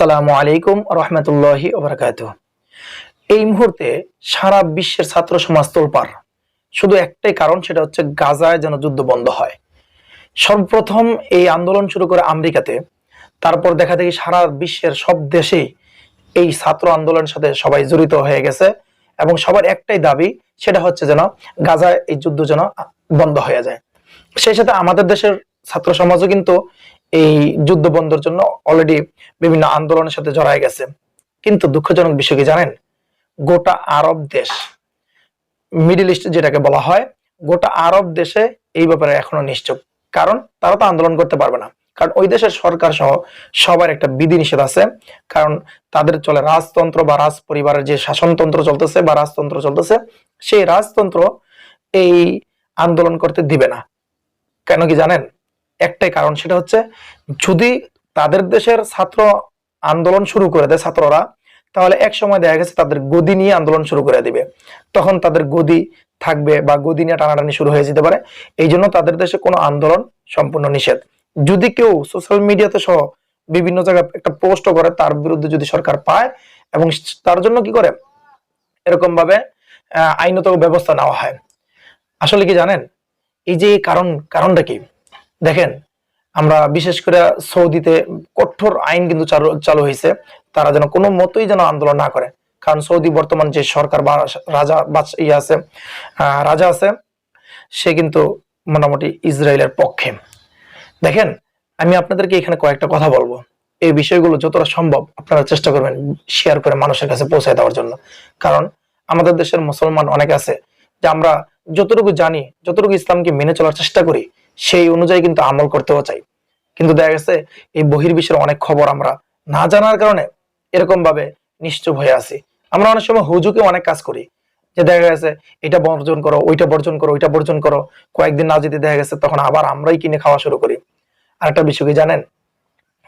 আসসালামু আলাইকুম রহমতুল্লাহি ওবরাকাত এই মুহূর্তে সারা বিশ্বের ছাত্র সমাজ তোলপাড়। শুধু একটাই কারণ, সেটা হচ্ছে গাজায় যেন যুদ্ধ বন্ধ হয়। সর্বপ্রথম এই আন্দোলন শুরু করে আমেরিকাতে। তারপর দেখা দেখি সারা বিশ্বের সব দেশেই এই ছাত্র আন্দোলনের সাথে সবাই জড়িত হয়ে গেছে। এবং সবার একটাই দাবি, সেটা হচ্ছে যেন গাজায় এই যুদ্ধ যেন বন্ধ হয়ে যায়। সেই সাথে আমাদের দেশের ছাত্র সমাজও কিন্তু এই যুদ্ধ বন্ধের জন্য অলরেডি বিভিন্ন আন্দোলনের সাথে জড়ায় গেছে। কিন্তু দুঃখজনক বিষয় কি জানেন? গোটা আরব দেশ মিডিল ইস্ট যেটাকে বলা হয়, গোটা আরব দেশে এই ব্যাপারে এখনও নিশ্চুপ। কারণ তারা তো আন্দোলন করতে পারবে না। কারণ ওই দেশের সরকার সহ সবার একটা বিধিনিষেধ আছে। কারণ তাদের চলে রাজতন্ত্র বা রাজ পরিবারের যে শাসনতন্ত্র চলতেছে বা রাজতন্ত্র চলতেছে, সেই রাজতন্ত্র এই আন্দোলন করতে দিবে না। কেন কি জানেন? একটাই কারণ, সেটা হচ্ছে যদি তাদের দেশের ছাত্র আন্দোলন শুরু করে দেয় ছাত্ররা, তাহলে এক সময় দেখা গেছে তাদের গদি নিয়ে আন্দোলন শুরু করে দিবে। তখন তাদের গদি থাকবে বা গদি নিয়ে টানাটানি শুরু হয়ে যেতে পারে। এই জন্য তাদের দেশে কোনো আন্দোলন সম্পূর্ণ নিষেধ। যদি কেউ সোশ্যাল মিডিয়াতে সহ বিভিন্ন জায়গায় একটা পোস্ট করে, তার বিরুদ্ধে যদি সরকার পায় এবং তার জন্য কি করে? এরকম ভাবে আইনত ব্যবস্থা নেওয়া হয়। আসলে কি জানেন? এই যে কারণ, কারণটা কি? দেখেন, আমরা বিশেষ করে সৌদিতে কঠোর আইন কিন্তু চালু হয়েছে। তারা যেন কোনো মতোই যেন আন্দোলন না করে। কারণ সৌদি বর্তমান যে সরকার বা রাজা বা ইয়ে আছে রাজা আছে, সে কিন্তু মোটামুটি ইসরায়েলের পক্ষে। দেখেন, আমি আপনাদেরকে এখানে কয়েকটা কথা বলব। এই বিষয়গুলো যতটা সম্ভব আপনারা চেষ্টা করবেন শেয়ার করে মানুষের কাছে পৌঁছে দেওয়ার জন্য। কারণ আমাদের দেশের মুসলমান অনেক আছে যে আমরা যতটুকু জানি, যতটুকু ইসলামকে মেনে চলার চেষ্টা করি সেই অনুযায়ী কিন্তু আমল করতেও চাই। কিন্তু দেখা গেছে, এই বহির্বিশ্বের অনেক খবর আমরা না জানার কারণে এরকম ভাবে নিশ্চুপ হয়ে আছি। আমরা অনেক সময় হুজুকে অনেক কাজ করি। যে দেখা গেছে, এটা বর্জন করো, ওইটা বর্জন করো, ওইটা বর্জন করো। কয়েকদিন না যদি দেখা গেছে, তখন আবার আমরাই কিনে খাওয়া শুরু করি। আরেকটা বিষয় কি জানেন?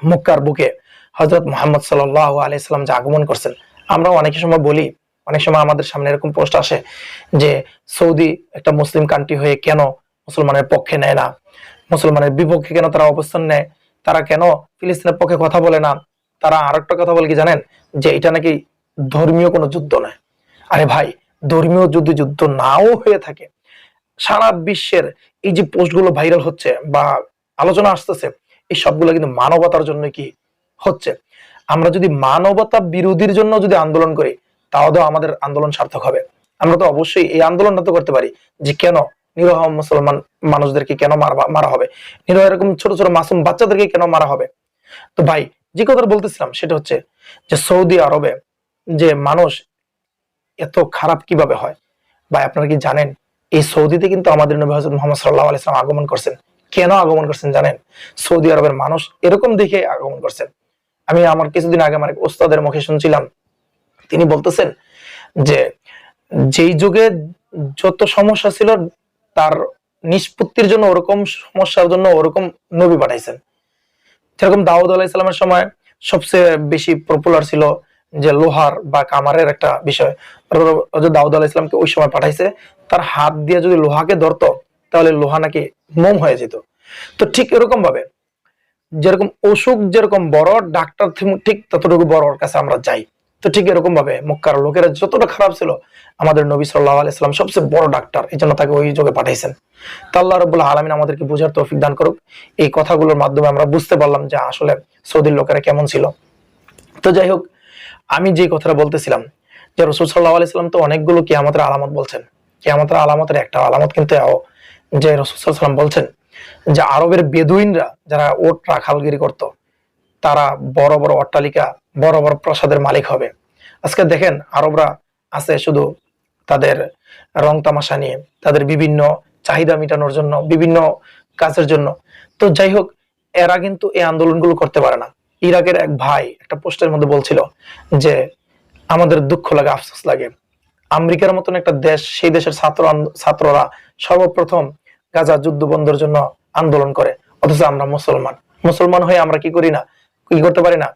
মুক্কার বুকে হজরত মোহাম্মদ সাল্লাহ আলাইসাল্লাম যে আগমন করছেন, আমরা অনেক সময় বলি, অনেক সময় আমাদের সামনে এরকম পোস্ট আসে যে সৌদি একটা মুসলিম কান্ট্রি হয়ে কেন মুসলমানের পক্ষে নেয় না। মুসলমানের বিপক্ষে কেন তারা অবস্থান নেয়? তারা কেন ফিলিস্তিনের পক্ষে কথা বলে না? তারা আরেকটা কথা বলে কি জানেন? যে এটা নাকি ধর্মীয় কোনো যুদ্ধ নয়। আরে ভাই, ধর্মীয় যুদ্ধ যুদ্ধ নাও হয়ে থাকে, সারা বিশ্বের এই যে পোস্টগুলো ভাইরাল হচ্ছে বা আলোচনা আসতেছে, এই সবগুলো কিন্তু মানবতার জন্য কি হচ্ছে? আমরা যদি মানবতা বিরোধীর জন্য যদি আন্দোলন করি, তাও তো আমাদের আন্দোলন সার্থক হবে। আমরা তো অবশ্যই এই আন্দোলনটা তো করতে পারি। যে কেন নিরহ মুসলমান মানুষদেরকে কেন মারা মারা হবে? নিরহ এরকম ছোট ছোট মাসুম বাচ্চাদেরকে কেন মারা হবে? তো ভাই, যে কথাটা বলতেছিলাম সেটা হচ্ছে যে সৌদি আরবে যে মানুষ এত খারাপ কীভাবে হয়? ভাই, আপনারা কি জানেন? এই সৌদিতে কিন্তু আমাদের নবী হজরত মোহাম্মদ সাল্লাহ আলাইসলাম আগমন করছেন। কেন আগমন করছেন জানেন? সৌদি আরবের মানুষ এরকম দেখে আগমন করছেন। আমি আমার কিছুদিন আগে আমার ওস্তাদের মুখে শুনছিলাম। তিনি বলতেছেন যে, যেই যুগে যত সমস্যা ছিল তার নিষ্পত্তির জন্য ওরকম সমস্যার জন্য ওরকম নবী পাঠাইছেন। যেরকম দাউদ আলাইসালামের সময় সবচেয়ে বেশি পপুলার ছিল যে লোহার বা কামারের একটা বিষয়। দাউদ আলাহ ইসলামকে ওই সময় পাঠাইছে, তার হাত দিয়ে যদি লোহাকে ধরতো, তাহলে লোহা নাকি মোম হয়ে যেত। তো ঠিক এরকম ভাবে যেরকম অসুখ যেরকম বড়, ডাক্তার ঠিক ততটুকু বড় ওর কাছে আমরা যাই। তো ঠিক এরকম ভাবে মক্কার লোকেরা যতটা খারাপ ছিল, আমাদের নবী সাল্লাহ আলাইসাল্লাম সবচেয়ে বড় ডাক্তার, এই জন্য তাকে ওই যুগে পাঠাইছেন। তো আল্লাহ রবুল্লাহ আলমিন আমাদেরকে বোঝার তৌফিক দান করুক। এই কথাগুলোর মাধ্যমে আমরা বুঝতে পারলাম যে আসলে সৌদির লোকেরা কেমন ছিল। তো যাই হোক, আমি যে কথাটা বলতেছিলাম যে রসুল সাল্লাহ আলাইসাল্লাম তো অনেকগুলো কিয়ামতের আলামত বলছেন। কিয়ামতের আলামতের একটা আলামত কিন্তু যে রসুল সাল্লাম বলছেন যে আরবের বেদুইনরা যারা ওট রাখালগিরি করত, তারা বড় বড় অট্টালিকা, বড় বড় প্রাসাদের মালিক হবে। আজকে দেখেন আরবরা আছে শুধু তাদের রং তামাশা নিয়ে, তাদের বিভিন্ন চাহিদা মেটানোর জন্য, বিভিন্ন কাজের জন্য। তো যাই হোক, এরা কিন্তু এই আন্দোলনগুলো করতে পারে না। ইরাকের এক ভাই একটা পোস্টের মধ্যে বলছিল যে, আমাদের দুঃখ লাগে, আফসোস লাগে। আমেরিকার মতন একটা দেশ, সেই দেশের ছাত্র ছাত্ররা সর্বপ্রথম গাজা যুদ্ধ বন্ধের জন্য আন্দোলন করে। অথচ আমরা মুসলমান। মুসলমান হয়ে আমরা কি করি না? কি করতে পারি না?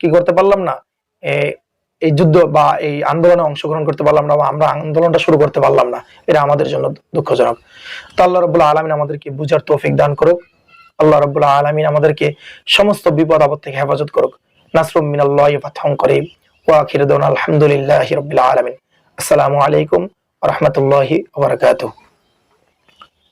কি করতে পারলাম না? এই যুদ্ধ বা এই আন্দোলনে অংশগ্রহণ করতে পারলাম না বা আমরা আন্দোলনটা শুরু করতে পারলাম না, এটা আমাদের জন্য দুঃখজনক। তো আল্লাহ রবুল্লাহ আলমিন আমাদেরকে বুঝার তৌফিক দান করুক। আল্লাহ রবুল্লাহ আলমিন আমাদেরকে সমস্ত বিপদ আপদ থেকে হেফাজত করুক। নাসরুম মিনাল্লাহি দাওয়ানা আলহামদুলিল্লাহি রাব্বিল আসসালামু আলাইকুম রাহমাতুল্লাহি ওয়া বারাকাতুহু।